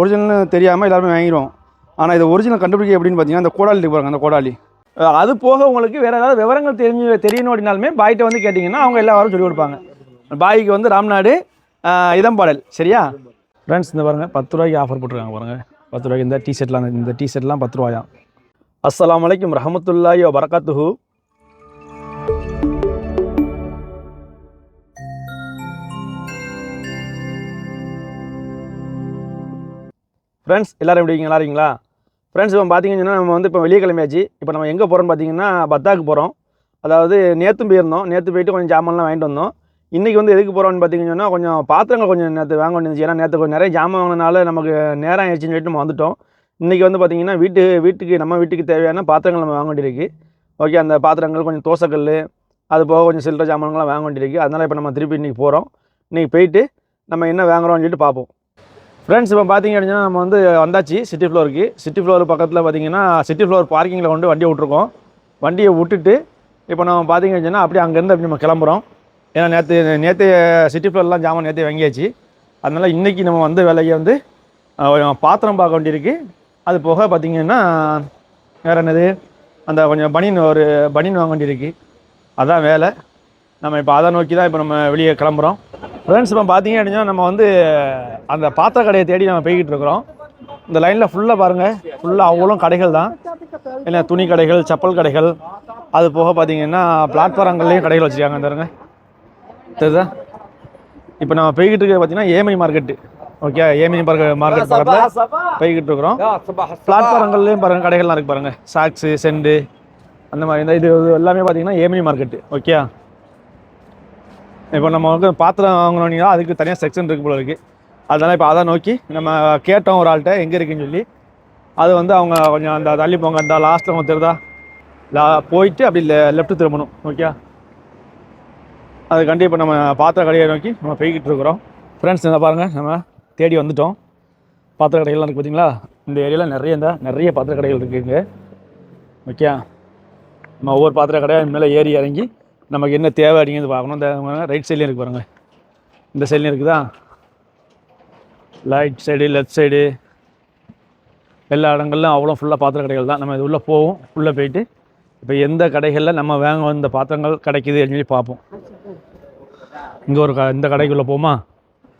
ஒரிஜினல்னு தெரியாமல் எல்லாருமே வாங்கிடுவோம் ஆனால் இது ஒரிஜினல் கண்டுபிடிக்க எப்படின்னு பார்த்தீங்கன்னா அந்த கோடாலி இருக்கு பாருங்க அந்த கோடாலி. அது போக உங்களுக்கு வேறு ஏதாவது விவரங்கள் தெரிஞ்சு தெரியணும் அப்படின்னாலுமே பாய்கிட்ட வந்து கேட்டிங்கன்னா அவங்க எல்லா வாரம் சொல்லி கொடுப்பாங்க. பாய்க்கு வந்து ராம்நாடு இதம்பாடல் சரியா? ஃப்ரெண்ட்ஸ் இந்த பாருங்கள் பத்து ரூபாய்க்கு ஆஃபர் போட்டிருக்காங்க பாருங்கள் பத்து ரூபாய்க்கு இந்த டிஷர்ட்லாம் இந்த டிஷர்ட்லாம் பத்து ரூபாயா? அஸ்ஸலாமு அலைக்கும் ரஹமத்துல்லாஹி வ ஃப்ரெண்ட்ஸ் எல்லோரும் எப்படி நல்லா இருக்கீங்களா? ஃப்ரெண்ட்ஸ் இப்போ பார்த்தீங்கன்னா நம்ம வந்து இப்போ வெளியே கிளம்பியாச்சு இப்போ நம்ம எங்கே போகிறோம்னு பார்த்தீங்கன்னா பத்தாக்கு போகிறோம் அதாவது நேற்றும் போயிருந்தோம். நேற்று போயிட்டு கொஞ்சம் ஜாமான்லாம் வாங்கிட்டு வந்தோம். இன்றைக்கி வந்து எதுக்கு போகிறோம்னு பார்த்தீங்கன்னா கொஞ்சம் பாத்திரங்கள் கொஞ்சம் நேற்று வாங்க வேண்டியது ஏன்னா நேற்று கொஞ்சம் நிறைய ஜாமான் வாங்கினால நமக்கு நேரம் ஆயிடுச்சுன்னு சொல்லிட்டு நம்ம வந்துட்டோம். இன்றைக்கி வந்து பார்த்திங்கன்னா வீட்டு வீட்டுக்கு நம்ம வீட்டுக்கு தேவையான பாத்திரங்கள் நம்ம வாங்க வேண்டியிருக்கு. ஓகே அந்த பாத்திரங்கள் கொஞ்சம் தோசைக்கல் அது போக கொஞ்சம் சில்லற ஜாமான்கள்லாம் வாங்க வேண்டியிருக்கு. அதனால் இப்போ நம்ம திருப்பி இன்றைக்கி போகிறோம் இன்றைக்கி போயிட்டு நம்ம என்ன வாங்குகிறோம்னு சொல்லிட்டு பார்ப்போம் ஃப்ரெண்ட்ஸ் இப்போ பார்த்தீங்க அப்படின்னா நம்ம வந்து வந்தாச்சு சிட்டி ஃப்ளோருக்கு சிட்டி ஃப்ளோர் பக்கத்தில் பார்த்தீங்கன்னா சிட்டி ஃப்ளோர் பார்க்கிங்கில் கொண்டு வண்டியை விட்ருக்கோம் வண்டியை விட்டுட்டு இப்போ நம்ம பார்த்தீங்க அப்படின்னா அப்படியே அங்கேருந்து அப்படி நம்ம கிளம்புறோம். ஏன்னா நேற்று நேற்று சிட்டி ஃப்ளோர்லாம் ஜாமான் நேற்று வாங்கியாச்சு. அதனால் இன்றைக்கி நம்ம வந்த வேலையை வந்து கொஞ்சம் பாத்திரம் பார்க்க வேண்டியிருக்கு. அது போக பார்த்தீங்கன்னா வேறு என்னது? அந்த கொஞ்சம் பனின் ஒரு பனின் வாங்க வேண்டியிருக்கு. அதான் வேலை. நம்ம இப்போ அதை நோக்கி தான் இப்போ நம்ம வெளியே கிளம்புறோம். ஃப்ரெண்ட்ஸ் இப்போ பார்த்தீங்க அப்படின்னா நம்ம வந்து அந்த பாத்திர கடையை தேடி நம்ம போய்கிட்டு இருக்கிறோம். இந்த லைனில் ஃபுல்லாக பாருங்கள் ஃபுல்லாக அவ்வளோ கடைகள் தான். இல்லை துணி கடைகள் செப்பல் கடைகள். அது போக பார்த்தீங்கன்னா பிளாட்ஃபாரங்கள்லேயும் கடைகள் வச்சுருக்காங்க பாருங்க. தெரியுதா? இப்போ நம்ம போய்கிட்டு இருக்கிறது பார்த்தீங்கன்னா Yemeni market okay Yemeni market market பக்கத்தில் போய்கிட்டு இருக்கிறோம். பிளாட்ஃபாரங்கள்லேயும் பாருங்கள் கடைகள்லாம் இருக்குது பாருங்கள் சாக்ஸு செண்டு அந்த மாதிரி. இந்த இது இது எல்லாமே பார்த்தீங்கன்னா ஏமனி மார்க்கெட்டு ஓகே இப்போ நம்ம வந்து பாத்திரம் வாங்கினோம்னா அதுக்கு தனியாக செக்ஷன் இருக்கு போல இருக்குது அதனால் இப்போ அதை நோக்கி நம்ம கேட்டோம் ஒரு ஆள்கிட்ட எங்கே இருக்குன்னு சொல்லி. அது வந்து அவங்க கொஞ்சம் அந்த தள்ளி போங்க அந்த லாஸ்ட்டில் அவங்க தெரிதா லா போயிட்டு அப்படி லெஃப்ட் திரும்பணும் ஓகே அது கண்டிப்பாக நம்ம பாத்திர கடையை நோக்கி நம்ம போய்கிட்டு இருக்கிறோம். ஃப்ரெண்ட்ஸ் இதை பாருங்கள் நம்ம தேடி வந்துட்டோம். பாத்திர கடைகள்லாம் இருக்குது பார்த்தீங்களா இந்த ஏரியாவில் நிறைய இந்த நிறைய பாத்திர கடைகள் இருக்குங்க ஓகே நம்ம ஒவ்வொரு பாத்திர கடையாக மேலே ஏறி இறங்கி நமக்கு என்ன தேவை அப்படிங்கிறது பார்க்கணும். இந்த ரைட் சைட்லேயும் இருக்குது பாருங்கள் இந்த சைட்லேயும் இருக்குதா? ரைட் சைடு லெஃப்ட் சைடு எல்லா இடங்கள்லாம் அவ்வளோ ஃபுல்லாக பாத்திர கடைகள் தான். நம்ம இது உள்ளே போவோம். உள்ளே போயிட்டு இப்போ எந்த கடைகளில் நம்ம வாங்க வந்த பாத்திரங்கள் கிடைக்குது அப்படின்னு சொல்லி பார்ப்போம். இங்கே ஒரு க இந்த கடைக்குள்ளே போமா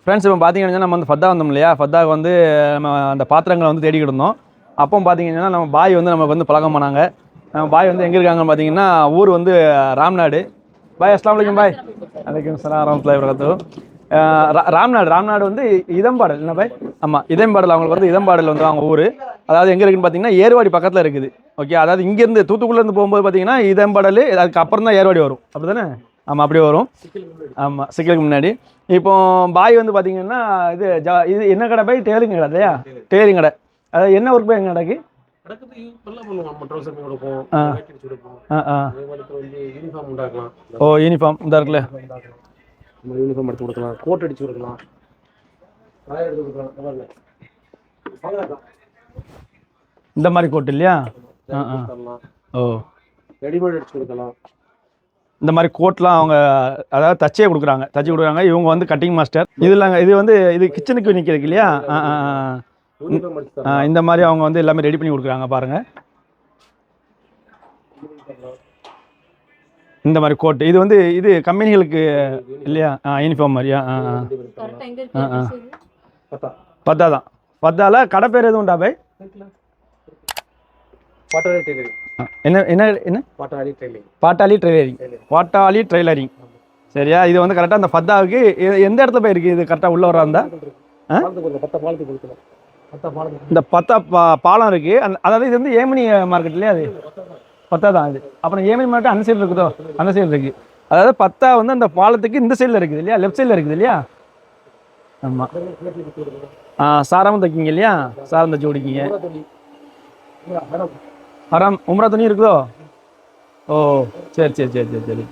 ஃப்ரெண்ட்ஸ் இப்போ பார்த்தீங்கன்னா நம்ம வந்து ஃபத்தா வந்தோம் இல்லையா? ஃபத்தாவுக்கு வந்து நம்ம அந்த பாத்திரங்களை வந்து தேடிக்கிட்டு இருந்தோம். அப்போ பார்த்தீங்கன்னா நம்ம பாய் வந்து நமக்கு வந்து பழக்கம் பண்ணாங்க. பாய் வந்து எங்கே இருக்காங்கன்னு பார்த்தீங்கன்னா ஊர் வந்து ராம்நாடு. பாய் அஸ்லாம் வலைக்கம் பாய். வலைக்கம் சலாம் வரமத்துல்லாஹி வரகத்து ராம்நாடு ராம்நாடு வந்து இதம்பாடல். என்ன பாய்? ஆமாம் இதம்பாடல். அவங்களுக்கு வந்து இதம்பாடல் வந்து அவங்க ஊர். அதாவது எங்கே இருக்குன்னு பார்த்தீங்கன்னா ஏர்வாடி பக்கத்தில் இருக்குது. ஓகே அதாவது இங்கேருந்து தூத்துக்குள்ளேருந்து போகும்போது பார்த்தீங்கன்னா இதம்பாடல் அதுக்கு அப்புறம் தான் ஏர்வாடி வரும். அப்படி தானே ஆமாம் அப்படியே வரும். ஆமாம் சிக்கலுக்கு முன்னாடி. இப்போ பாய் வந்து பார்த்தீங்கன்னா இது ஜா இது என்ன கடை பாய்? டெய்லரிங் கடை இல்லையா? டெய்லரிங் கடை. அதாவது என்ன ஒர்க் பாய் எங்கள் கடைக்கு நடக்குது இப்பெல்லாம் பண்ணுவோம். நம்ம ட்ரௌசர் கொடுப்போம் ஆ. jacket அடிச்சு கொடுப்போம். ஆ ஆ. அதே மாதிரி இப்போ வந்து யூனிஃபார்ம் உண்டாக்கலாம். ஓ யூனிஃபார்ம் இந்த இருக்குல்ல? நம்ம யூனிஃபார்ம் எடுத்து கொடுக்கலாம். கோட் அடிச்சு கொடுக்கலாம். காய எடுத்து கொடுக்கலாம். இந்த மாதிரி. கோட் இல்லையா? ஆ ஆ. ஓ. ரெடிமேட் அடிச்சு கொடுக்கலாம். இந்த மாதிரி கோட்லாம் அவங்க அதாவது தச்சே கொடுக்குறாங்க. தச்சு கொடுக்குறாங்க. இவங்க வந்து கட்டிங் மாஸ்டர் இதில் இது வந்து இது கிச்சனுக்கு நிற்கிறதுக்கு இல்லையா? ஆ ஆ. இந்த மாதிரி அவங்க வந்து எல்லாமே ரெடி பண்ணி கொடுக்குறாங்க பாருங்க. இந்த மாதிரி கோட் இது வந்து இது கம்பெனிகளுக்கு இல்லையா? ஆ யூனிஃபார்ம் மாதிரியா ஆ ஆ பத்தா. தான். பத்தால கடை பேர் எதுவும் உண்டா பாய்? என்ன என்ன என்ன? பாட்டாளி ட்ரெய்லரிங் பாட்டாளி ட்ரெய்லரிங் சரியா? இது வந்து கரெக்டாக அந்த ஃபத்தாவுக்கு எந்த இடத்துல போய் இருக்குது இது கரெக்டாக உள்ள வர இருந்தா? இந்த பத்தா பா பாலம் இருக்குது அந்த அதாவது இது வந்து ஏமனி மார்க்கெட் இல்லையா அது. பத்தா தான் அது அப்புறம் ஏமனி மார்க்கெட் அந்த சைடு இருக்குதோ? அந்த சைடு இருக்குது அதாவது பத்தா வந்து அந்த பாலத்துக்கு இந்த சைடில் இருக்குது இல்லையா? லெஃப்ட் சைடில் இருக்குது இல்லையா? ஆமாம் ஆ சாராமல் தைக்கிங்க இல்லையா? சாரம் தைச்சி குடிக்கிங்க ஹராம் உம்ரா துணி இருக்குதோ? ஓ சரி சரி சரி சரி சரி.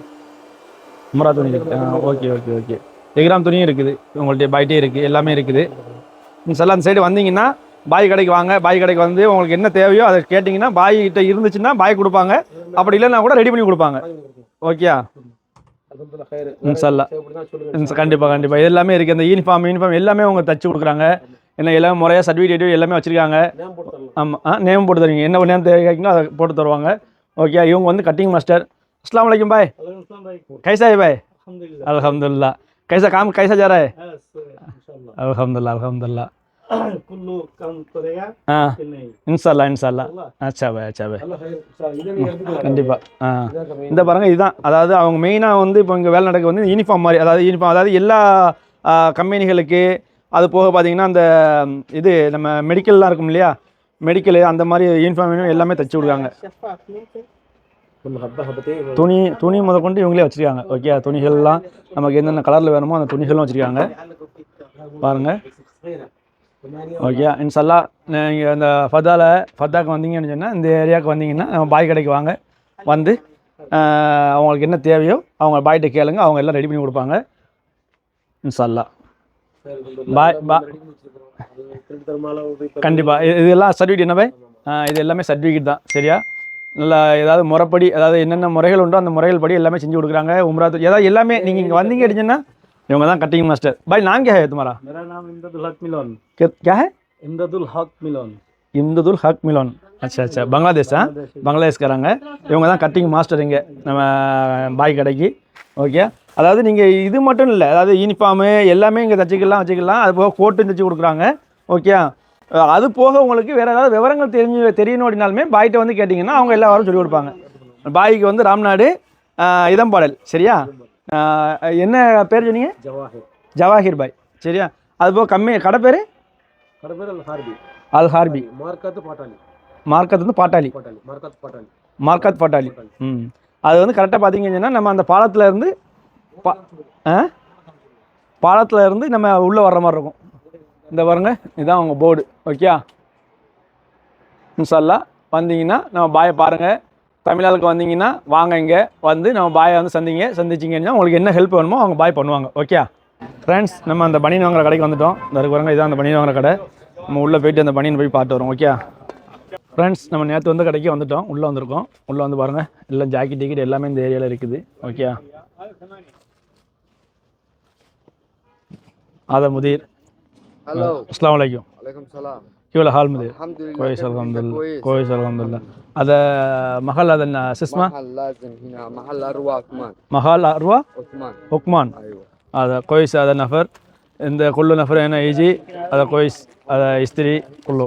உம்ரா துணி இருக்குது ஆ ஓகே ஓகே ஓகே. எக்ராம் துணியும் இருக்குது. உங்கள்கிட்ட பைட்டே இருக்குது எல்லாமே இருக்குது. சார் அந்த சைடு வந்தீங்கன்னா பாய் கடைக்கு வாங்க. பாய் கடைக்கு வந்து உங்களுக்கு என்ன தேவையோ அதை கேட்டிங்கன்னா பாய் கிட்ட இருந்துச்சுன்னா பாய் கொடுப்பாங்க. அப்படி இல்லைன்னா கூட ரெடி பண்ணி கொடுப்பாங்க. ஓகேயா இன்சல்லா கண்டிப்பாக கண்டிப்பாக எல்லாமே இருக்குது இந்த யூனிஃபார்ம் யூனிஃபார்ம் எல்லாமே அவங்க தச்சு கொடுக்குறாங்க. என்ன எல்லாமே முறையாக சர்டிஃபிகேட் எல்லாமே வச்சிருக்காங்க. ஆமாம் நேம் போட்டு தருவீங்க. என்ன நேம் தேவைங்களோ அதை போட்டு தருவாங்க. ஓகே இவங்க வந்து கட்டிங் மாஸ்டர் அஸ்லாம் வலைக்கம் பாய். கைசாய் பாய். அலமதுல்லா है भाई अल्हम्दुलिल्लाह अल्हम्दुलिल्लाह कैसा काम कैसा जा रहा है बस इंशाल्लाह अल्हम्दुलिल्लाह अल्हम्दुलिल्लाह कुल्लू काम करेगा हाँ कि नहीं இன்ஷால்லா இன்ஷால்லா अल्लाह अच्छा भाई अच्छा भाई अल्लाह खैर इंशाल्लाह इधर नहीं कर கண்டிப்பாக ஆ इधर का இந்த பாருங்க இதுதான் அதாவது அவங்க மெயினாக வந்து இப்போ இங்கே வேலை நடக்க வந்து யூனிஃபார்ம் மாதிரி அதாவது யூனிஃபார்ம் அதாவது எல்லா கம்பெனிகளுக்கு அது போக பார்த்தீங்கன்னா அந்த ம், இது நம்ம மெடிக்கல்லாம் இருக்கும் இல்லையா மெடிக்கலு அந்த மாதிரி யூனிஃபார்ம் எல்லாமே தச்சு விடுவாங்க துணி துணி முதற்கொண்டு இவங்களே வச்சுருக்காங்க. ஓகே துணிகள்லாம் நமக்கு என்னென்ன கலரில் வேணுமோ அந்த துணிகளும் வச்சுருக்காங்க. பாருங்கள் ஓகே இன்சல்லா நீங்கள் அந்த ஃபதாவில் ஃபத்தாக்கு வந்தீங்கன்னு சொன்னால் இந்த ஏரியாவுக்கு வந்தீங்கன்னா பாய் கடைக்கு வாங்க. வந்து அவங்களுக்கு என்ன தேவையோ அவங்க பாய்கிட்ட கேளுங்க. அவங்க எல்லாம் ரெடி பண்ணி கொடுப்பாங்க. இன்சல்லா பாய் பா கண்டிப்பாக இதெல்லாம் சர்டிஃபிகேட் என்ன பாய் இது எல்லாமே சர்டிஃபிகேட் தான். சரியா? நல்லா ஏதாவது முறைப்படி அதாவது என்னென்ன முறைகள் உண்டோ அந்த முறைகள் படி எல்லாமே செஞ்சு கொடுக்குறாங்க. உம்ரா ஏதாவது எல்லாமே நீங்கள் இங்கே வந்தீங்க அப்படின்னா இவங்க தான் கட்டிங் மாஸ்டர் பாய் நான் கே துமாரா? மேரா நாம் ஹக் மிலோன் கே இம்ததுல் ஹக் மிலோன் இம்ததுல் ஹக் மிலோன் அச்சா அச்சா பங்களாதேஷா பங்களாதேஷ்காரங்க இவங்க தான் கட்டிங் மாஸ்டர் இங்கே நம்ம பாய் கடைக்கு. ஓகே அதாவது நீங்கள் இது மட்டும் இல்லை அதாவது யூனிஃபார்மு எல்லாமே இங்கே தச்சுக்கலாம் வச்சுக்கலாம். அது போக கோட்டும் தச்சு கொடுக்குறாங்க. ஓகே அது போக உங்களுக்கு வேறு ஏதாவது விவரங்கள் தெரிஞ்சு தெரியணும் அப்படினாலுமே பாய்கிட்ட வந்து கேட்டிங்கன்னா அவங்க எல்லா வாரம் சொல்லிக் கொடுப்பாங்க. பாய்க்கு வந்து ராம்நாடு இதம்பாடல். சரியா? என்ன பேர் சொன்னீங்க? ஜவாஹிர். ஜவாஹிர் பாய். சரியா? அது போக கம்மி கடை பேர்? Al Harbi. Al Harbi. மார்க்கத்து பாட்டாளி. வந்து பாட்டாளி. மார்க்கத் பாட்டாளி. ம். அது வந்து கரெக்டாக பார்த்தீங்கன்னா நம்ம அந்த பாலத்தில் இருந்து பா பாலத்தில் இருந்து நம்ம உள்ளே வர்ற மாதிரி இருக்கும். இந்த பாருங்கள் இதுதான் உங்கள் போர்டு ஓகே மின்சல்லா வந்தீங்கன்னா நம்ம பாயை பாருங்கள் தமிழாளுக்கு வந்தீங்கன்னா வாங்க இங்கே. வந்து நம்ம பாயை வந்து சந்திங்க சந்திச்சிங்கன்னா உங்களுக்கு என்ன ஹெல்ப் வேணுமோ அவங்க பாய் பண்ணுவாங்க. ஓகே ஃப்ரெண்ட்ஸ் நம்ம அந்த பனியன் வாங்குற கடைக்கு வந்துட்டோம். இந்த பாருங்க இதான் அந்த பனியன் வாங்குற கடை. நம்ம உள்ளே போயிட்டு அந்த பனியன் போய் பார்த்து வரோம் ஓகே ஃப்ரெண்ட்ஸ் நம்ம நேற்று வந்த கடைக்கு வந்துட்டோம். உள்ளே வந்திருக்கோம். உள்ளே வந்து பாருங்கள் எல்லாம் ஜாக்கெட் டிக்கெட் எல்லாமே இந்த ஏரியாவில் இருக்குது. ஓகே அதை முதீர். হ্যালো আসসালামু আলাইকুম ওয়ালাইকুম সালাম كيف الحال مدير؟ الحمد لله كويس الحمد لله كويس الحمد لله هذا محل هذا شو اسمه؟ محل لازم هنا محل اروى عثمان محل اروى عثمان عثمان ايوه هذا كويس هذا نفر عند كل نفر هنا يجي هذا كويس هذا يستري كله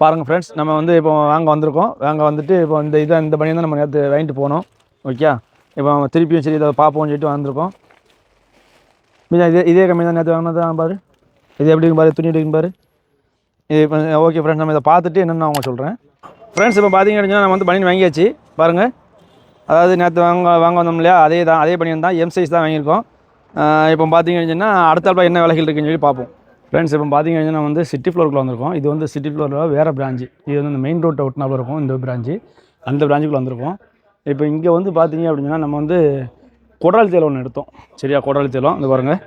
பாருங்கள் ஃப்ரெண்ட்ஸ் நம்ம வந்து இப்போ வாங்க வந்திருக்கோம் வாங்க வந்துட்டு இப்போ இந்த இதை இந்த பணியை தான் நம்ம நேற்று வாங்கிட்டு போனோம் ஓகே இப்போ திருப்பியும் சரி இதை பார்ப்போம்னு சொல்லிட்டு வந்திருக்கோம் இதே இதே கம்மி தான் நேற்று வாங்கினது பாரு இது எப்படி இருக்கு பாரு? துணி எடுக்கும் பாரு? இது இப்போ ஓகே ஃப்ரெண்ட்ஸ் நம்ம இதை பார்த்துட்டு என்னென்னு அவங்க சொல்கிறேன் ஃப்ரெண்ட்ஸ் இப்போ பார்த்தீங்க அப்படின்னா நம்ம வந்து பனியன் வாங்கியாச்சு. பாருங்கள் அதாவது நேற்று வாங்க வாங்க வந்தோம் இல்லையா? அதே தான் அதே பனியன் தான் எம் சைஸ் தான் வாங்கியிருக்கோம். இப்போ பார்த்தீங்க அப்படின்னா அடுத்த என்ன விலைகள் இருக்குன்னு சொல்லி பார்ப்போம். ஃப்ரெண்ட்ஸ் இப்போ பார்த்தீங்க அப்படின்னா வந்து சிட்டி ஃப்ளோருக்குள்ள வந்திருக்கோம். இது வந்து சிட்டி ஃப்ளோரில் வேறு பிரான்ச்சு இது வந்து இந்த மெயின் ரோட்டை ஒட்டினால இருக்கும் இந்த பிரான்ச்சு அந்த பிரான்ச்சுக்குள்ளே வந்திருக்கோம். இப்போ இங்கே வந்து பார்த்தீங்க அப்படின்னா நம்ம வந்து குடல் தேலம் ஒன்று எடுத்தோம். சரியா? குடல் தேலம் இந்த பாருங்கள்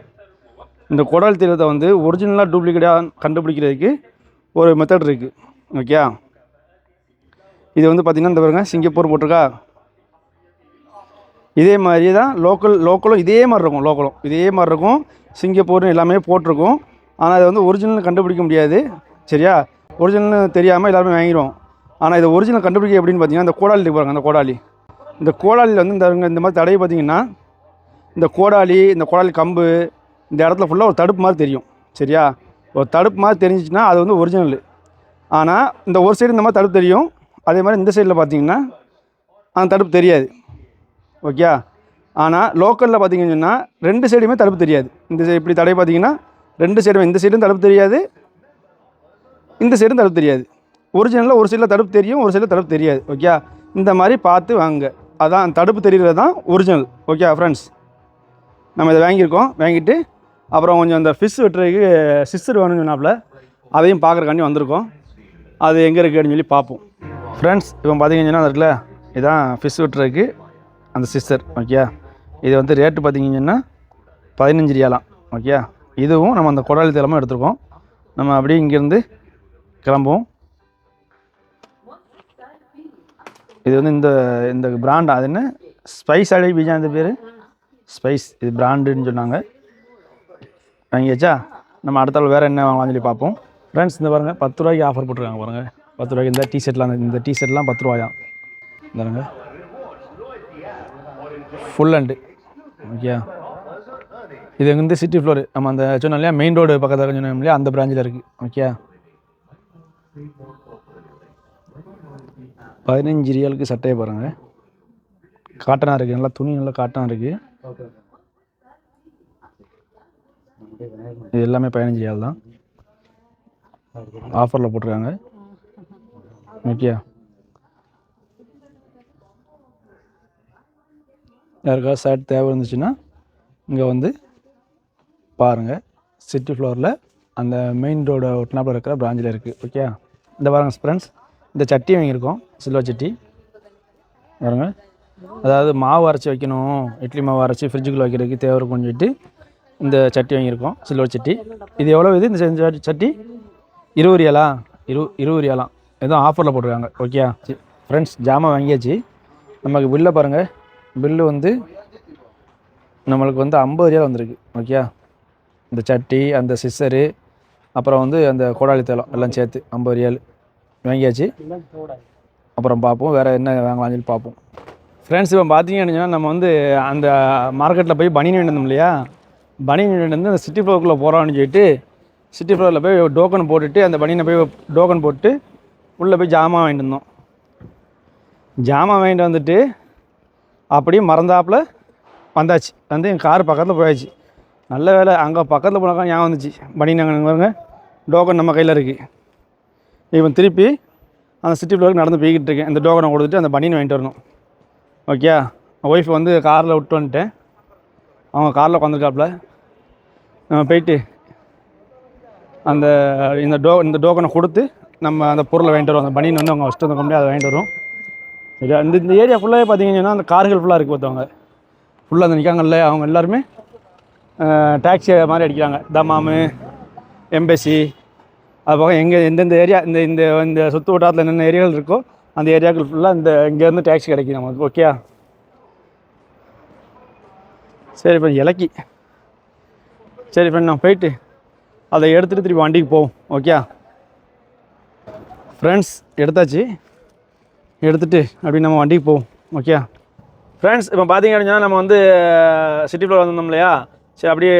இந்த குடல் தீரத்தை வந்து ஒரிஜினலாக டூப்ளிகேட்டாக கண்டுபிடிக்கிறதுக்கு ஒரு மெத்தட் இருக்குது ஓகே இது வந்து பார்த்திங்கன்னா இந்த பாருங்க சிங்கப்பூர் போட்டிருக்கா? இதே மாதிரி தான் லோக்கல் லோக்கலும் இதே மாதிரி இருக்கும் லோக்கலும் இதே மாதிரி இருக்கும் சிங்கப்பூர்னு எல்லாமே போட்டிருக்கும். ஆனால் அதை வந்து ஒரிஜினல் கண்டுபிடிக்க முடியாது. சரியா? ஒரிஜினல் தெரியாமல் எல்லாருமே வாங்கிடுவோம். ஆனால் இது ஒரிஜினல் கண்டுபிடிக்க எப்படின்னு பார்த்தீங்கன்னா இந்த கோடாலி போகிறாங்க அந்த கோடாலி. இந்த கோடாலியில் வந்து இந்த இந்த மாதிரி தடையை பார்த்தீங்கன்னா இந்த கோடாலி இந்த கோடாலி கம்பு இந்த இடத்துல ஃபுல்லாக ஒரு தடுப்பு மாதிரி தெரியும். சரியா? ஒரு தடுப்பு மாதிரி தெரிஞ்சிச்சுன்னா அது வந்து ஒரிஜினல் ஆனால் இந்த ஒரு சைடு இந்த மாதிரி தடுப்பு தெரியும். அதே மாதிரி இந்த சைடில் பார்த்தீங்கன்னா அந்த தடுப்பு தெரியாது. ஓகே ஆனால் லோக்கலில் பார்த்தீங்கன்னு சொன்னால் ரெண்டு சைடுமே தடுப்பு தெரியாது. இந்த சைடு இப்படி தடை பார்த்தீங்கன்னா ரெண்டு சைடும் இந்த சைடும் தடுப்பு தெரியாது. இந்த சைடும் தடுப்பு தெரியாது. ஒரிஜினலில் ஒரு சைடில் தடுப்பு தெரியும் ஒரு சைடில் தடுப்பு தெரியாது. ஓகே இந்த மாதிரி பார்த்து வாங்க அதான் தடுப்பு தெரிகிறது தான் ஒரிஜினல் ஓகே ஃப்ரெண்ட்ஸ் நம்ம இதை வாங்கியிருக்கோம். வாங்கிட்டு அப்புறம் கொஞ்சம் இந்த ஃபிஷ் வெட்டுறதுக்கு சிஸ்டர் வேணும்னு சொன்னாப்புல அதையும் பார்க்குறக்காண்டி வந்திருக்கோம். அது எங்கே இருக்குது அப்படின்னு சொல்லி பார்ப்போம். ஃப்ரெண்ட்ஸ் இப்போ பார்த்தீங்கன்னா இருக்குல்ல இதுதான் ஃபிஷ் வெட்டுறதுக்கு அந்த சிஸ்டர் ஓகே இது வந்து ரேட்டு பார்த்தீங்கன்னா பதினஞ்சு ரியாலாம் ஓகே இதுவும் நம்ம அந்த குடல் தேலமும் எடுத்துருக்கோம். நம்ம அப்படியே இங்கேருந்து கிளம்புவோம். இது வந்து இந்த இந்த பிராண்ட் அது என்ன? ஸ்பைஸ் அடை பீஜா அந்த பேர். ஸ்பைஸ் இது பிராண்டுன்னு சொன்னாங்க. வாங்கியாச்சா? நம்ம அடுத்த நாள் வேறு என்ன வாங்கலாம்னு சொல்லி பார்ப்போம். ஃப்ரெண்ட்ஸ் இந்த பாருங்கள் பத்து ரூபாய்க்கு ஆஃபர் போட்டிருக்காங்க பாருங்கள் பத்து ரூபாய்க்கு இந்த டிஷர்ட்லாம் இந்த டிஷர்ட்லாம் பத்து ரூபாயா? இந்தாருங்க ஃபுல் அண்டு ஓகே இது வந்து சிட்டி ஃப்ளோர் நம்ம அந்த சொன்னோம் இல்லையா மெயின் ரோடு பக்கத்தில் சொன்னோம் இல்லையா அந்த பிரான்ச்சில் இருக்குது ஓகே பதினஞ்சு ரியலுக்கு சட்டையை பாருங்கள் காட்டனாக இருக்குது நல்லா துணி நல்லா காட்டனாக இருக்குது இது எல்லாமே பதினஞ்சு ஏழு தான். ஆஃபரில் போட்டிருக்காங்க. ஓகே யாருக்காவது ஷர்ட் தேவை இருந்துச்சுன்னா இங்கே வந்து பாருங்கள் சிட்டி ஃப்ளோரில் அந்த மெயின் ரோட ஒட்டினாப்பில் இருக்கிற பிராஞ்சில் இருக்குது ஓகே இந்த பாருங்கள் ஃப்ரெண்ட்ஸ் இந்த சட்டி வாங்கியிருக்கோம் சில்வர் சட்டி. பாருங்கள் அதாவது மாவு அரைச்சி வைக்கணும். இட்லி மாவு அரைச்சி ஃப்ரிட்ஜுக்குள்ளே வைக்கிறதுக்கு தேவை இருக்கும்னு சொல்லிட்டு இந்த சட்டி வாங்கியிருக்கோம் சில்வர் சட்டி. இது எவ்வளோ இது? இந்த செஞ்ச சட்டி இருபது ரியாலா? இரு இருபது ரியாலாம் எதுவும் ஆஃபரில் போட்டிருக்காங்க. ஓகே ஃப்ரெண்ட்ஸ் ஜாமான் வாங்கியாச்சு. நமக்கு பில்லை பாருங்கள் பில்லு வந்து நம்மளுக்கு வந்து ஐம்பது ரியால் வந்திருக்கு. ஓகே இந்த சட்டி அந்த சிஸ்ஸரு அப்புறம் வந்து அந்த கோடாளி தேலம் எல்லாம் சேர்த்து ஐம்பது ரியால். வாங்கியாச்சு. அப்புறம் பார்ப்போம் வேறு என்ன வாங்கலாம்னு சொல்லி பார்ப்போம். ஃப்ரெண்ட்ஸ் இப்போ பார்த்தீங்கன்னு நம்ம வந்து அந்த மார்க்கெட்டில் போய் பனியன் வேண்டியிருந்தோம் இல்லையா? பனியன் வாங்கிட்டு வந்து அந்த சிட்டி ஃப்ளோருக்குள்ளே போகிறான்னு சொல்லிட்டு சிட்டி ஃப்ளோரில் போய் டோக்கன் போட்டுட்டு அந்த பனியனை போய் டோக்கன் போட்டு உள்ளே போய் ஜாமான் வாங்கிட்டு வந்தோம். ஜாமான் வாங்கிட்டு வந்துட்டு அப்படியே மறந்தாப்புல வந்தாச்சு. வந்து என் கார் பக்கத்தில் போயாச்சு. நல்ல வேலை அங்கே பக்கத்தில் போனாக்கா ஞாபகம் வந்துச்சு. பனியன் அங்கே பாருங்க டோக்கன் நம்ம கையில் இருக்குது இவன் திருப்பி அந்த சிட்டி ஃப்ளோருக்கு நடந்து போய்கிட்டு இருக்கேன். இந்த டோக்கனை கொடுத்துட்டு அந்த பனியன் வாங்கிட்டு வரணும். ஓகே ஒய்ஃப் வந்து காரில் விட்டு வந்துட்டேன். அவங்க காரில் உட்காந்துருக்காப்புல நம்ம போயிட்டு அந்த இந்த டோ இந்த டோக்கனை கொடுத்து நம்ம அந்த பொருளை வாங்கிட்டு வருவோம். அந்த பனியன் வந்து அவங்க ஃபஸ்ட்டு வந்து அதை வாங்கிட்டு வரும் சரி அந்த இந்த ஏரியா ஃபுல்லாகவே பார்த்தீங்கன்னா அந்த கார்கள் ஃபுல்லாக இருக்குது பார்த்தவங்க. ஃபுல்லாக அந்த நிற்காங்கல்ல அவங்க எல்லாருமே டாக்ஸி மாதிரி அடிக்கிறாங்க. தமாமு எம்பசி அது போக எங்கே எந்தெந்த ஏரியா இந்த இந்த இந்த சுற்று வட்டாரத்தில் என்னென்ன ஏரியாக்கள் இருக்கோ அந்த ஏரியாக்கள் ஃபுல்லாக இந்த இங்கேருந்து டாக்ஸி கிடைக்கும் நமக்கு ஓகே சரி இப்போ இலக்கி. சரி ஃப்ரெண்ட் நான் போயிட்டு அதை எடுத்துகிட்டு திருப்பி வண்டிக்கு போவோம் ஓகே ஃப்ரெண்ட்ஸ் எடுத்தாச்சு. எடுத்துகிட்டு அப்படி நம்ம வண்டிக்கு போவோம் ஓகே ஃப்ரெண்ட்ஸ் இப்போ பார்த்தீங்க அப்படின்னா நம்ம வந்து சிட்டி ஃப்ளோர் வந்திருந்தோம் இல்லையா? சரி அப்படியே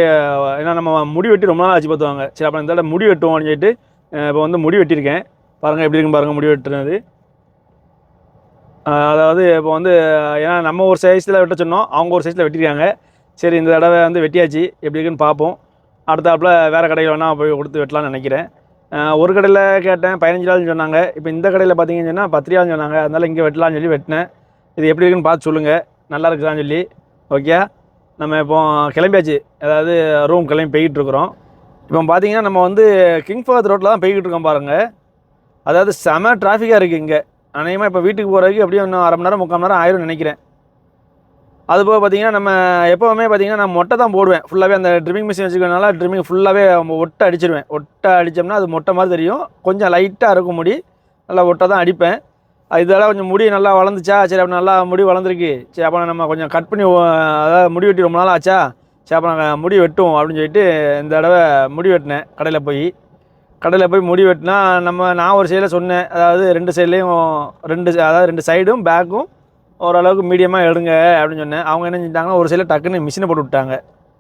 ஏன்னா நம்ம முடி வெட்டி ரொம்ப நாள் ஆச்சு பார்த்துவாங்க. சரி அப்புறம் இந்த முடி முடி வெட்டுவோம்னு சொல்லிட்டு இப்போ வந்து முடி வெட்டியிருக்கேன். பாருங்கள் எப்படி இருக்குன்னு பாருங்கள் முடி வெட்டுறது அதாவது இப்போ வந்து ஏன்னா நம்ம ஒரு சைஸில் வெட்ட சொன்னோம். அவங்க ஒரு சைஸில் வெட்டியிருக்காங்க. சரி இந்த தடவை வந்து வெட்டியாச்சு. எப்படி இருக்குன்னு பார்ப்போம். அடுத்தாப்புல வேறு கடையில் வேணால் போய் கொடுத்து வெட்டலாம்னு நினைக்கிறேன். ஒரு கடையில் கேட்டேன் பதினஞ்சு நாள்னு சொன்னாங்க. இப்போ இந்த கடையில் பார்த்தீங்கன்னு சொன்னால் பத்து ரூபான்னு சொன்னாங்க. அதனால் இங்கே வெட்டலாம்னு சொல்லி வெட்டினேன். இது எப்படி இருக்குன்னு பார்த்து சொல்லுங்கள் நல்லா இருக்குதான்னு சொல்லி. ஓகே. நம்ம இப்போ கிளம்பியாச்சு. அதாவது ரூம் கிளம்பி போய்கிட்டுருக்குறோம் இப்போ பார்த்தீங்கன்னா நம்ம வந்து கிங் ஃபகத் ரோட்டில் தான் போய்கிட்டு இருக்கோம் பாருங்கள் அதாவது செம டிராஃபிக்காக இருக்குது இங்கே. அநேகமாக இப்போ வீட்டுக்கு போகிறதுக்கு எப்படியும் இன்னும் அரை மணி நேரம் முக்கால் மணி நேரம் ஆயிரும் நினைக்கிறேன். அது போக பார்த்தீங்கன்னா நம்ம எப்போவுமே பார்த்தீங்கன்னா நான் மொட்டை தான் போடுவேன். ஃபுல்லாகவே அந்த ட்ரிமிங் மிஷின் வச்சுக்கிறதுனால ட்ரிமிங் ஃபுல்லாகவே ஒட்டை அடிச்சிருவேன். ஒட்டை அடித்தோம்னா அது மொட்டை மாதிரி தெரியும். கொஞ்சம் லைட்டாக இருக்கும் முடி. நல்லா ஒட்டை தான் அடிப்பேன். இதெல்லாம் கொஞ்சம் முடி நல்லா வளர்ந்துச்சா? சரி அப்போ நல்லா முடி வளர்ந்துருக்கு. சரி அப்போ நம்ம கொஞ்சம் கட் பண்ணி அதாவது முடி வெட்டி ரொம்ப நாள் ஆச்சா? சரி அப்போ நாங்கள் முடி வெட்டுவோம் அப்படின்னு சொல்லிட்டு இந்த தடவை முடி வெட்டினேன் கடையில் போய். கடையில் போய் முடி வெட்டினா நம்ம நான் ஒரு சைடில் சொன்னேன். அதாவது ரெண்டு சைட்லேயும் ரெண்டு அதாவது ரெண்டு சைடும் பேக்கும் ஓரளவுக்கு மீடியமாக எடுங்க அப்படின்னு சொன்னேன். அவங்க என்ன செஞ்சிட்டாங்கன்னா ஒரு சில டக்குன்னு மிஷினை போட்டு விட்டாங்க.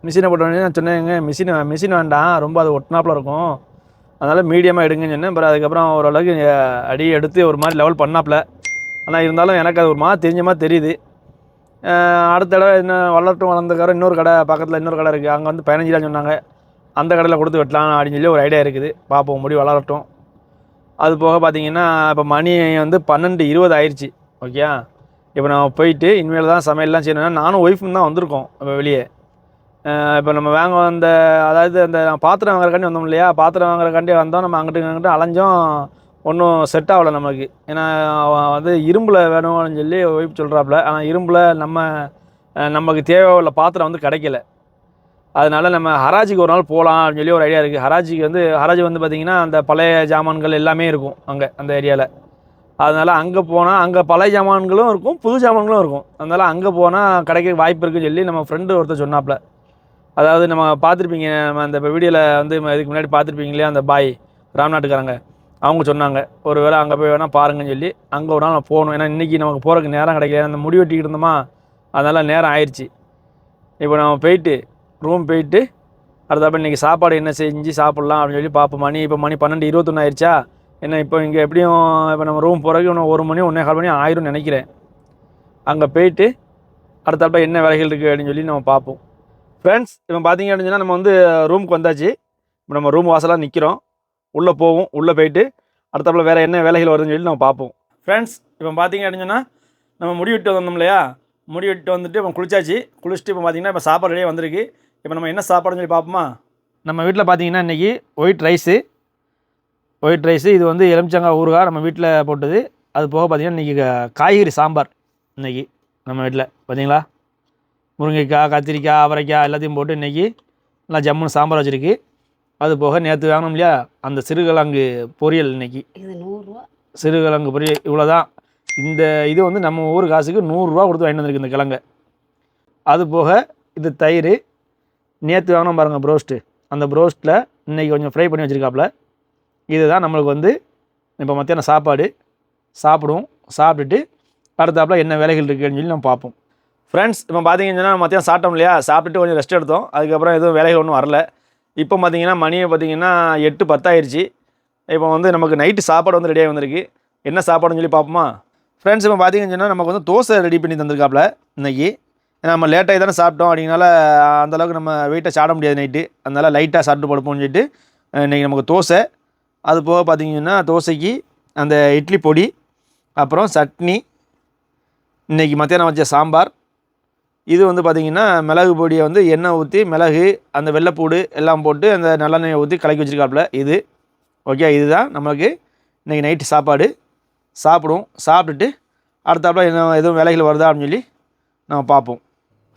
மிஷினை போட்டு நான் சொன்னேங்க மிஷின் மிஷின் வேண்டாம். ரொம்ப அது ஒட்டினாப்பில் இருக்கும். அதனால் மீடியமாக எடுங்கன்னு சொன்னேன். அப்புறம் அதுக்கப்புறம் ஓரளவுக்கு அடி எடுத்து ஒரு மாதிரி லெவல் பண்ணாப்புல. ஆனால் இருந்தாலும் எனக்கு அது ஒரு மாதிரி தெரிஞ்ச மாதிரி தெரியுது. அடுத்த தடவை என்ன வளரட்டும் வளர்ந்துக்கார இன்னொரு கடை பக்கத்தில் இன்னொரு கடை இருக்குது அங்கே வந்து பதினஞ்சு சொன்னாங்க. அந்த கடையில் கொடுத்து வெட்டலாம் அப்படின்னு சொல்லி ஒரு ஐடியா இருக்குது. பார்ப்போம் முடி வளரட்டும். அது போக பார்த்தீங்கன்னா இப்போ மணி வந்து பன்னெண்டு இருபது ஆயிடுச்சு ஓகே இப்போ நம்ம போயிட்டு இனிமேல் தான் சமையல்லாம் செய்யணும்னா நானும் ஒய்ஃபும் தான் வந்திருக்கோம் இப்போ வெளியே. இப்போ நம்ம வாங்க வந்த அதாவது அந்த பாத்திரம் வாங்குறக்காண்டி வந்தோம் இல்லையா? பாத்திரம் வாங்குறக்காண்டி வந்தோம். நம்ம அங்கிட்டு அங்கிட்டு அலைஞ்சோம். ஒன்றும் செட் ஆகலை நமக்கு ஏன்னா வந்து இரும்பில் வேணும்னு சொல்லி ஒய்ஃப் சொல்கிறாப்புல ஆனால் இரும்பில் நம்ம நமக்கு தேவை உள்ள பாத்திரம் வந்து கிடைக்கல. அதனால் நம்ம ஹராஜிக்கு ஒரு நாள் போகலாம் அப்படின்னு சொல்லி ஒரு ஐடியா இருக்குது ஹராஜிக்கு வந்து ஹராஜி வந்து பார்த்திங்கன்னா அந்த பழைய ஜாமான்கள் எல்லாமே இருக்கும் அங்கே அந்த ஏரியாவில் அதனால் அங்கே போனால் அங்கே பழைய ஜாமான்களும் இருக்கும் புது ஜாமான்களும் இருக்கும். அதனால் அங்கே போனால் கிடைக்க வாய்ப்பு இருக்குன்னு சொல்லி நம்ம ஃப்ரெண்டு ஒருத்தர் சொன்னாப்புல அதாவது நம்ம பார்த்துருப்பீங்க நம்ம அந்த வீடியோவில் வந்து இதுக்கு முன்னாடி பார்த்துருப்பீங்களே அந்த பாய் ராம்நாட்டுக்காரங்க. அவங்க சொன்னாங்க ஒரு வேளை அங்கே போய் வேணால் பாருங்கன்னு சொல்லி அங்கே ஒரு நாள் நான் போகணும். ஏன்னா இன்றைக்கி நமக்கு போகிறதுக்கு நேரம் கிடைக்கல. அந்த முடி வெட்டிக்கிட்டு இருந்தோமா அதனால் நேரம் ஆயிடுச்சு இப்போ நம்ம போயிட்டு ரூம் போயிட்டு அடுத்தப்ப இன்றைக்கி சாப்பாடு என்ன செஞ்சு சாப்பிட்லாம் அப்படின்னு சொல்லி பார்ப்போம்? மணி இப்போ மணி பன்னெண்டு இருபத்தொன்று ஆயிடுச்சா என்ன இப்போ இங்கே எப்படியும் இப்போ நம்ம ரூம் போகிறதுக்கு இன்னும் ஒரு மணி ஒன்றே கால் மணி ஆயிரும் நினைக்கிறேன். அங்கே போயிட்டு அடுத்தப்ப என்ன வேலைகள் இருக்குது அப்படின்னு சொல்லி நம்ம பார்ப்போம். ஃப்ரெண்ட்ஸ் இப்போ பார்த்தீங்க அப்படின்னு சொன்னால் நம்ம வந்து ரூமுக்கு வந்தாச்சு. இப்போ நம்ம ரூம் வாசலாக நிற்கிறோம் உள்ளே போவோம். உள்ளே போயிட்டு அடுத்தாப்புல வேறு என்ன வேலைகள் வருதுன்னு சொல்லி நம்ம பார்ப்போம். ஃப்ரெண்ட்ஸ் இப்போ பார்த்தீங்க அப்படின்னு சொன்னால் நம்ம முடி விட்டு வந்தோம் இல்லையா? முடி விட்டு வந்துட்டு இப்போ குளிச்சாச்சு. குளிச்சுட்டு இப்போ பார்த்தீங்கன்னா இப்போ சாப்பாடு ரெடியாக வந்திருக்கு. இப்போ நம்ம என்ன சாப்பாடுன்னு சொல்லி பார்ப்போமா? நம்ம வீட்டில் பார்த்தீங்கன்னா இன்றைக்கி ஒயிட் ரைஸு ஒயிட் ரைஸு இது வந்து எலுமிச்சங்காய் ஊறுகாய் நம்ம வீட்டில் போட்டது. அது போக பார்த்தீங்கன்னா இன்றைக்கி காய்கறி சாம்பார் இன்றைக்கி நம்ம வீட்டில் பார்த்தீங்களா முருங்கைக்காய் கத்திரிக்காய் அவரைக்காய் எல்லாத்தையும் போட்டு இன்றைக்கி நல்லா ஜம்முன்னு சாம்பார் வச்சுருக்கு. அது போக நேற்று வாங்கினோம் இல்லையா அந்த சிறுகிழங்கு பொரியல் இன்னைக்கு. இது நூறுரூவா சிறுகிழங்கு பொரியல் இவ்வளோ தான் இந்த இது வந்து நம்ம ஊர் காசுக்கு நூறுரூவா கொடுத்து வாங்கிட்டு வந்திருக்கு இந்த கிழங்க. அது போக இது தயிர். நேற்று வாங்கினோம் பாருங்கள் ப்ரோஸ்ட்டு. அந்த ப்ரோஸ்ட்டில் இன்றைக்கி கொஞ்சம் ஃப்ரை பண்ணி வச்சுருக்காப்புல இதுதான் நம்மளுக்கு வந்து இப்போ மத்தியானம் சாப்பாடு சாப்பிடுவோம் சாப்பிட்டுட்டு அடுத்தாப்புல என்ன வேலைகள் இருக்குதுன்னு சொல்லி நம்ம பார்ப்போம். ஃப்ரெண்ட்ஸ் இப்போ பார்த்தீங்கன்னா மத்தியானம் சாப்பிட்டோம் இல்லையா? சாப்பிட்டுட்டு கொஞ்சம் ரெஸ்ட் எடுத்தோம். அதுக்கப்புறம் எதுவும் வேலைகள் ஒன்றும் வரல. இப்போ பார்த்தீங்கன்னா மணியை பார்த்தீங்கன்னா எட்டு பத்தாயிருச்சு இப்போ வந்து நமக்கு நைட்டு சாப்பாடு வந்து ரெடியாக வந்திருக்கு. என்ன சாப்பாடுன்னு சொல்லி பார்ப்போமா? ஃப்ரெண்ட்ஸ் இப்போ பார்த்தீங்கன்னு நமக்கு வந்து தோசை ரெடி பண்ணி தந்திருக்காப்புல இன்றைக்கி ஏன்னா நம்ம லேட்டாகி தானே சாப்பிட்டோம். அப்படிங்கனால அந்த அளவுக்கு நம்ம வெயிட்டை சாப்பிட முடியாது நைட்டு அதனால் லைட்டாக சாப்பிட்டு படுப்போம்னு சொல்லிட்டு இன்றைக்கி நமக்கு தோசை அது போக பார்த்தீங்கன்னா தோசைக்கு அந்த இட்லி பொடி அப்புறம் சட்னி இன்னைக்கு மத்தியானம் வச்ச சாம்பார். இது வந்து பார்த்திங்கன்னா மிளகு பொடியை வந்து எண்ணெய் ஊற்றி மிளகு அந்த வெள்ளைப்பூடு எல்லாம் போட்டு அந்த நல்லெண்ணெயை ஊற்றி கலக்கி வச்சுருக்காப்புல இது. ஓகே இதுதான் நம்மளுக்கு இன்றைக்கி நைட்டு சாப்பாடு. சாப்பிடுவோம். சாப்பிட்டுட்டு அடுத்தாப்புல என்ன எதுவும் வேலைகள் வருதா அப்படின்னு சொல்லி நம்ம பார்ப்போம்.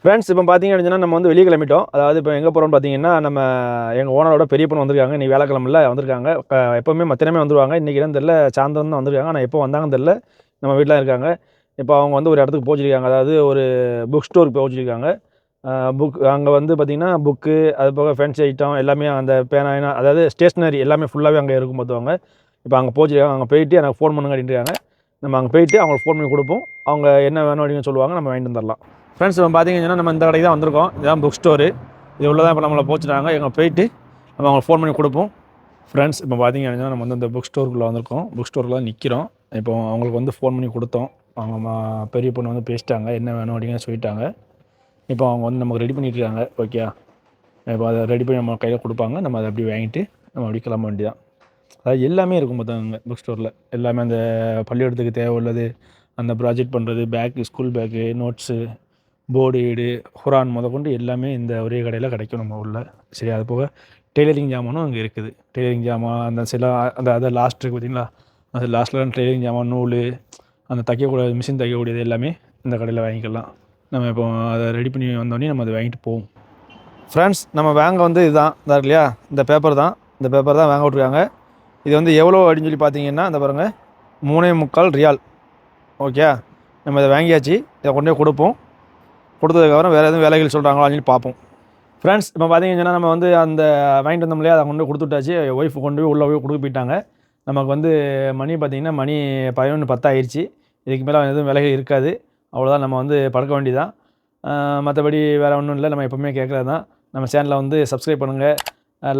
ஃப்ரெண்ட்ஸ் இப்போ பார்த்தீங்க அப்படின்னா நம்ம வந்து வெளியே கிளம்பிட்டோம். அதாவது இப்போ எங்கே போகிறோம்னு பார்த்தீங்கன்னா நம்ம எங்கள் ஓனரோட பெரிய பொண்ணு வந்திருக்காங்க. நீ வேலைக்கிழமில் வந்திருக்காங்க. எப்போவுமே மத்தியானமே வந்துருவாங்க. இன்றைக்கி தான் தெரில சாயந்தரம் தான் வந்திருக்காங்க. ஆனால் எப்போ வந்தாங்கன்னு தெரில நம்ம வீட்டில் இருக்காங்க. இப்போ அவங்க வந்து ஒரு இடத்துக்கு போச்சிருக்காங்க அதாவது ஒரு புக் ஸ்டோருக்கு போச்சிருக்காங்க புக் அங்கே வந்து பார்த்திங்கன்னா புக்கு அது போக ஃபேன்சி ஐட்டம் எல்லாமே அந்த பேனா அதாவது ஸ்டேஷ்னரி எல்லாமே ஃபுல்லாகவே அங்கே இருக்கும் பார்த்துவாங்க இப்போ அங்கே போச்சிருக்காங்க அங்கே போயிட்டு எனக்கு ஃபோன் பண்ணுங்க அப்படின்றாங்க நம்ம அங்கே போயிட்டு அவங்களுக்கு ஃபோன் பண்ணி கொடுப்போம். அவங்க என்ன வேணும் அப்படின்னு சொல்லுவாங்க நம்ம வாங்கிட்டு வந்துடலாம் ஃப்ரெண்ட்ஸ் இப்போ பார்த்தீங்கன்னா நம்ம இந்த கடைக்கு தான் வந்திருக்கோம். இதுதான் புக் ஸ்டோரு இது உள்ள தான் இப்போ நம்மளை போச்சுட்டாங்க. எங்கே போயிட்டு நம்ம அவங்களுக்கு ஃபோன் பண்ணி கொடுப்போம். ஃப்ரெண்ட்ஸ் இப்போ பார்த்தீங்கன்னா நம்ம வந்து இந்த புக் ஸ்டோருக்குள்ளே வந்திருக்கோம். புக் ஸ்டோரில் நிற்கிறோம் இப்போ அவங்களுக்கு வந்து ஃபோன் பண்ணி கொடுத்தோம். அவங்க பெரிய பொண்ணு வந்து பேசிட்டாங்க. என்ன வேணும் அப்படின்னு சொல்லிட்டாங்க. இப்போ அவங்க வந்து நமக்கு ரெடி பண்ணிட்டு இருக்காங்க ஓகே இப்போ அதை ரெடி பண்ணி நம்ம கையில் கொடுப்பாங்க. நம்ம அதை அப்படி வாங்கிட்டு நம்ம அப்படி கிளம்ப வேண்டியதான் அதாவது எல்லாமே இருக்கும் பார்த்தாங்க புக் ஸ்டோரில் எல்லாமே அந்த பள்ளிக்கூடத்துக்கு தேவை உள்ளது அந்த ப்ராஜெக்ட் பண்ணுறது bag school bag notes board ஈடு குரான் முதற்கொண்டு எல்லாமே இந்த ஒரே கடையில் கிடைக்கும் நம்ம உள்ள. சரி அது போக டெய்லரிங் ஜாமானும் அங்கே இருக்குது. டெய்லரிங் ஜாமான் அந்த சில அந்த அதை லாஸ்ட் இருக்குது பார்த்தீங்களா? அந்த லாஸ்ட்டில் டெய்லரிங் ஜாமான் நூல் அந்த தைக்கக்கூடாது மிஷின் தைக்கக்கூடியது எல்லாமே இந்த கடையில் வாங்கிக்கலாம். நம்ம இப்போ அதை ரெடி பண்ணி வந்தோடனே நம்ம அதை வாங்கிட்டு போவோம். ஃப்ரெண்ட்ஸ் நம்ம வாங்க வந்து இதுதான். இதாக இருக்கு இல்லையா? இந்த பேப்பர் தான். இந்த பேப்பர் தான் வாங்க விட்ருக்காங்க இது வந்து எவ்வளோ அப்படின்னு சொல்லி பார்த்தீங்கன்னா இந்த பாருங்கள் மூணே முக்கால் ரியால். ஓகே நம்ம இதை வாங்கியாச்சு. இதை கொண்டே கொடுப்போம். கொடுத்ததுக்கப்புறம் வேறு எதுவும் வேலைகள் சொல்கிறாங்களோ அப்படின்னு பார்ப்போம். ஃப்ரெண்ட்ஸ் இப்போ பார்த்தீங்கன்னா நம்ம வந்து அந்த வாங்கிட்டு வந்தோம் இல்லையா அதை கொண்டு கொடுத்துட்டாச்சு. ஒய்ஃப் கொண்டு போய் உள்ளே போய் கொடுக்க போயிட்டாங்க. நமக்கு வந்து மணி பார்த்திங்கன்னா மணி பதினொன்று பத்தாயிருச்சு. இதுக்கு மேலே எதுவும் விலைகள் இருக்காது. அவ்வளோதான் நம்ம வந்து படுக்க வேண்டியதான் மற்றபடி வேறு ஒன்றும் இல்லை. நம்ம எப்போவுமே கேட்குறது தான் நம்ம சேனலை வந்து சப்ஸ்கிரைப் பண்ணுங்கள்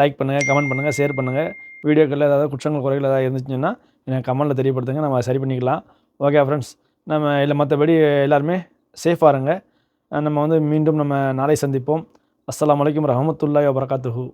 லைக் பண்ணுங்கள் கமெண்ட் பண்ணுங்கள் ஷேர் பண்ணுங்கள் வீடியோக்களில் ஏதாவது குற்றங்கள் குறைகள் ஏதாவது இருந்துச்சுன்னா எனக்கு கமெண்ட்டில் தெரியப்படுத்துங்க. நம்ம சரி பண்ணிக்கலாம். ஓகே ஃப்ரெண்ட்ஸ் நம்ம இல்லை மற்றபடி எல்லாருமே சேஃபாக இருங்க. நம்ம வந்து மீண்டும் நம்ம நாளை சந்திப்போம். அஸ்லாம் வலைக்கம் ரஹமத்துல்லாய் வபரகாத்துஹு.